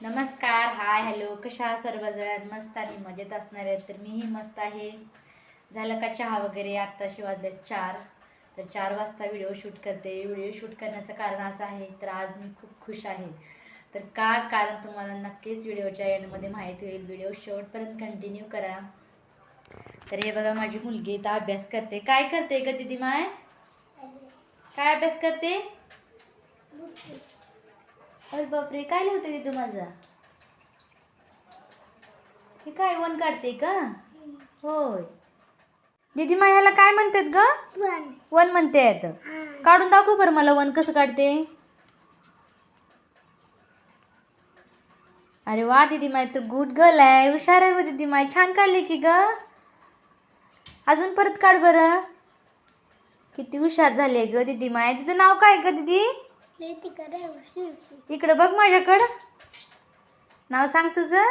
नमस्कार hi hello कशा सर्वजण? मस्त आणि मजेत असणार आहेत. तर मीही मस्त आहे. झालं का चहा वगैरे? आत्ताशी वाजले चार. तर चार वाजता व्हिडिओ शूट करते. व्हिडिओ शूट करण्याचं कारण असं आहे तर आज मी खूप खुश आहे. तर का? कारण तुम्हाला नक्कीच व्हिडिओच्या एंडमध्ये माहिती होईल. व्हिडिओ शेवटपर्यंत कंटिन्यू करा. तर हे बघा माझी मुलगी इथं अभ्यास करते. काय करते का दिदी माय काय अभ्यास करते? अरे बापरे काय लिहिते तिथं माझा? हे काय वन काढते का? होय. दीदी मा ह्याला काय म्हणतात ग? वन. वन म्हणते काढून दाखव बरं मला वन कसं काढते. अरे वा दीदी माय तर गुड गर्ल आहे. हुशार आहे दीदी माय. छान काढली की ग. अजून परत काढ बरं. किती हुशार झाली ग दीदी माय. तिचं नाव काय ग दीदी? इकडं बघ माझ्याकडं. नाव सांग तुझं.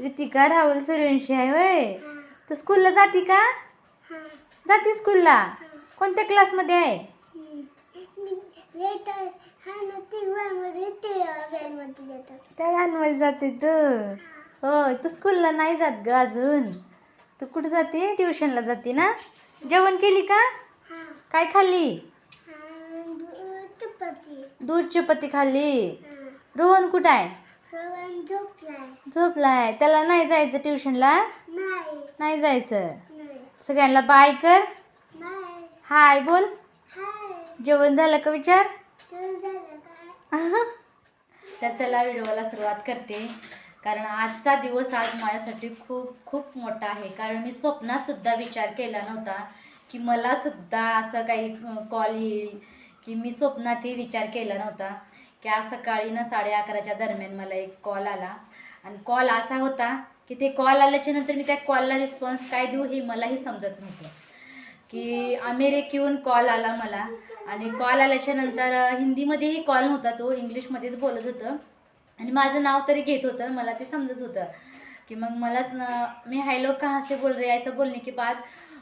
रेतिका राहुल सूर्यवंशी आहे होय. तू स्कूलला जाती का? हा. जाती स्कूलला? कोणत्या क्लासमध्ये आहे? हा त्या व्हॅनमध्ये जाते तू. होय तू स्कूलला नाही जात ग अजून. तू कुठे जाते? ट्युशनला जाते ना? जेवण केली का? हा. काय खाल्ली? हा चपाती. दूध चपाती खाल्ली? रोहन कुठं आहे? झोपलाय झोपलाय त्याला नाही जायचं ट्युशनला? नाही. नाही जायचं? नाही. सगळ्यांना बाय कर. नाही. हाय बोल. हाय. जेवण झालं का विचार? तर झालं काय? तर चला व्हिडिओला सुरुवात करते. कारण आजचा दिवस आज माझ्यासाठी खूप खूप मोठा आहे. कारण मी स्वप्नात सुद्धा विचार केला नव्हता की मला सुद्धा असं काही कॉल येईल. की मी स्वप्नातही विचार केला नव्हता की आज सकाळी ना साडे अकराच्या दरम्यान मला एक कॉल आला. आणि कॉल असा होता की ते कॉल आल्याच्यानंतर मी त्या कॉलला रिस्पॉन्स काय देऊ हे मलाही समजत नव्हतं. की अमेरिकेहून कॉल आला मला. आणि कॉल आल्याच्यानंतर हिंदीमध्येही कॉल नव्हता तो इंग्लिशमध्येच बोलत होतं. आणि माझं नाव तरी घेत होतं मला ते समजत होतं. की मग मलाच मी हायलो कहाँ से बोल रे असं बोलणे की बाद.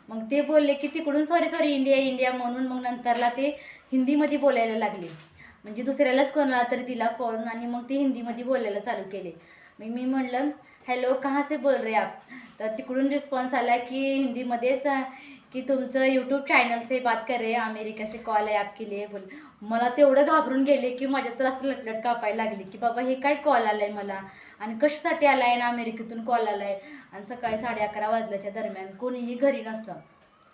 मग ते बोलले की तिकडून सॉरी सॉरी इंडिया इंडिया म्हणून मग नंतरला ते हिंदीमध्ये बोलायला लागले. म्हणजे दुसऱ्यालाच कोणाला तरी तिला फोन आणि मग ती हिंदीमध्ये बोलायला चालू केले. मग मी म्हणलं हॅलो कहाँ से बोल रहे आप? तर तिकडून रिस्पॉन्स आला की हिंदीमध्येच की तुमचं यूट्यूब चॅनल से बात कर रहे अमेरिका से कॉल आहे आपके लिए. बोल मला तेवढं घाबरून गेले की माझ्या तर असं लटलट कापायला लागली की बाबा हे काय कॉल आलाय मला? आणि कशासाठी आला आहे ना अमेरिकेतून कॉल आलाय? आणि सकाळी साडे अकरा वाजल्याच्या दरम्यान कोणीही घरी नसतं.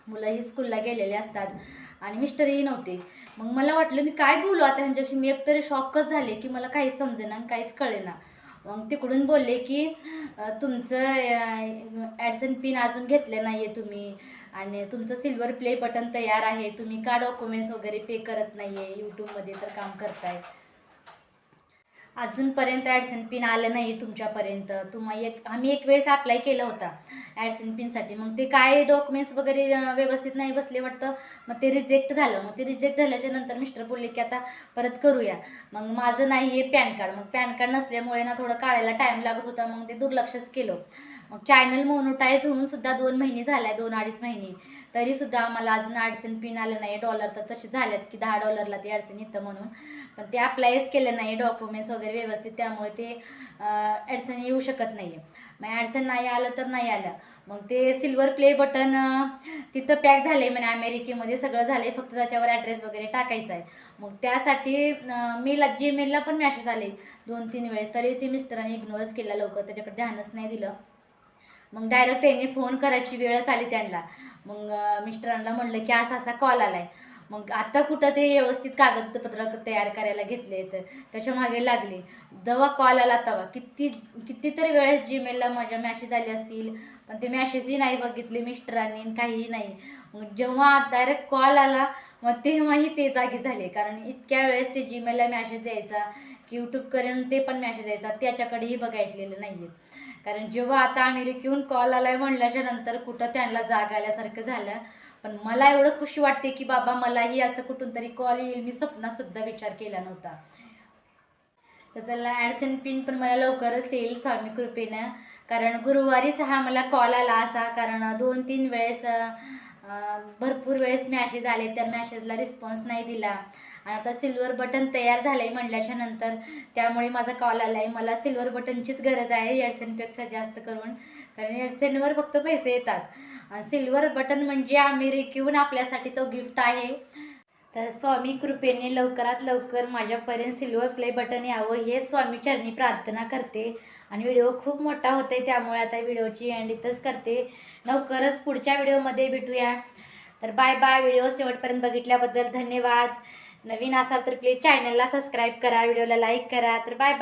मुलंही स्कूलला गेलेले असतात. आणि मिस्टरही नव्हते. मग मला वाटलं मी काय बोलू आता ह्यांच्याशी? मी एकतरी शॉकच झाले की मला काहीच समजेना आणि काहीच कळेना. मग तिकडून बोलले की तुमचं ॲडसन पिन अजून घेतले नाही आहे तुम्ही. आणि तुमचं सिल्वर प्ले बटन तयार आहे. तुम्ही का डॉक्युमेंट्स वगैरे पे करत नाही आहे यूट्यूबमध्ये तर काम करताय अजूनपर्यंत ॲडसन पिन आलं नाही तुमच्यापर्यंत. तुम्हा एक आम्ही एक वेळेस अप्लाय केला होता ॲडसन पिनसाठी. मग ते काय डॉक्युमेंट्स वगैरे व्यवस्थित नाही बसले वाटतं? मग ते रिजेक्ट झालं. मग ते रिजेक्ट झाल्याच्यानंतर मिस्टर बोलले की आता परत करूया. मग माझं नाही आहे पॅन कार्ड. मग पॅन कार्ड नसल्यामुळे ना थोडं काढायला टाईम लागत होता. मग ते दुर्लक्षच केलं. चॅनल मोनोटाईज होऊन सुद्धा दोन महिने झालाय दोन अडीच महिने. तरी सुद्धा आम्हाला अजून अडचण पिन आलं नाही. डॉलर तर तसे झाल्यात की दहा डॉलरला ते अडचण येतं म्हणून. पण ते अप्लायच केलं नाही डॉक्युमेंट्स वगैरे व्यवस्थित. त्यामुळे ते अडचण येऊ शकत नाही मग अडचण नाही आलं तर नाही आलं. मग ते सिल्वर प्ले बटन तिथं पॅक झाले म्हणजे अमेरिकेमध्ये. सगळं झालंय. फक्त त्याच्यावर ॲड्रेस वगैरे टाकायचा आहे. मग त्यासाठी मेला जीमेलला पण मॅसेज आले दोन तीन वेळेस. तरी ते मिस्टरांनी इग्नोरच केला लवकर. त्याच्याकडे ध्यानच नाही दिलं. मग डायरेक्ट त्यांनी फोन करायची वेळच आली त्यांना. मग मिस्टरांना म्हणलं की असा असा कॉल आलाय. मग आता कुठं ते व्यवस्थित कागदपत्र तयार करायला घेतले तर त्याच्यामागे लागले. जेव्हा कॉल आला तेव्हा किती कितीतरी वेळेस जीमेलला माझ्या मॅसेज आले असतील. पण ते मॅसेजही नाही बघितले मिस्टरांनी आणि काहीही नाही. मग जेव्हा डायरेक्ट कॉल आला मग तेव्हाही ते जागी झाले. कारण इतक्या वेळेस ते जीमेलला मॅसेज यायचा की यूट्यूबकडून ते पण मॅसेज यायचा त्याच्याकडेही बघितलेलं नाही कारण जेव्हा आता अमेरिकेहून कॉल आलाय म्हणल्याच्या नंतर कुठं त्यांना जाग आल्यासारखं झालं. पण मला एवढं खुशी वाटते की बाबा मलाही असं कुठून तरी कॉल येईल. मी स्वप्नात सुद्धा विचार केला नव्हता. त्याचा ॲडसन पिन पण मला लवकरच येईल स्वामी कृपेनं. कारण गुरुवारीच हा मला कॉल आला असा. कारण दोन तीन वेळेस अं, भरपूर वेळेस मॅसेज आले. त्या मॅसेजला रिस्पॉन्स नाही दिला. आणि आता सिल्वर बटन तयार झालंय म्हणल्याच्या नंतर त्यामुळे माझा कॉल आलाय. मला सिल्वर बटनचीच गरज आहे एअरसेनपेक्षा जास्त करून. कारण एअरसेनवर फक्त पैसे येतात. सिल्वर बटन म्हणजे अमेरिकेहून आपल्यासाठी तो गिफ्ट आहे. तर स्वामी कृपेने लवकरात लवकर माझ्यापर्यंत सिल्वर प्ले बटन यावं हे स्वामी चरणी प्रार्थना करते. आणि व्हिडिओ खूप मोठा होतोय त्यामुळे आता व्हिडिओची एंड इथंच करते. लवकरच पुढच्या व्हिडिओमध्ये भेटूया. तर बाय बाय व्हिडिओ शेवटपर्यंत बघितल्याबद्दल धन्यवाद. नवीन असाल तर प्लीज चॅनलला सबस्क्राईब करा व्हिडिओला लाईक करा. तर बाय बाय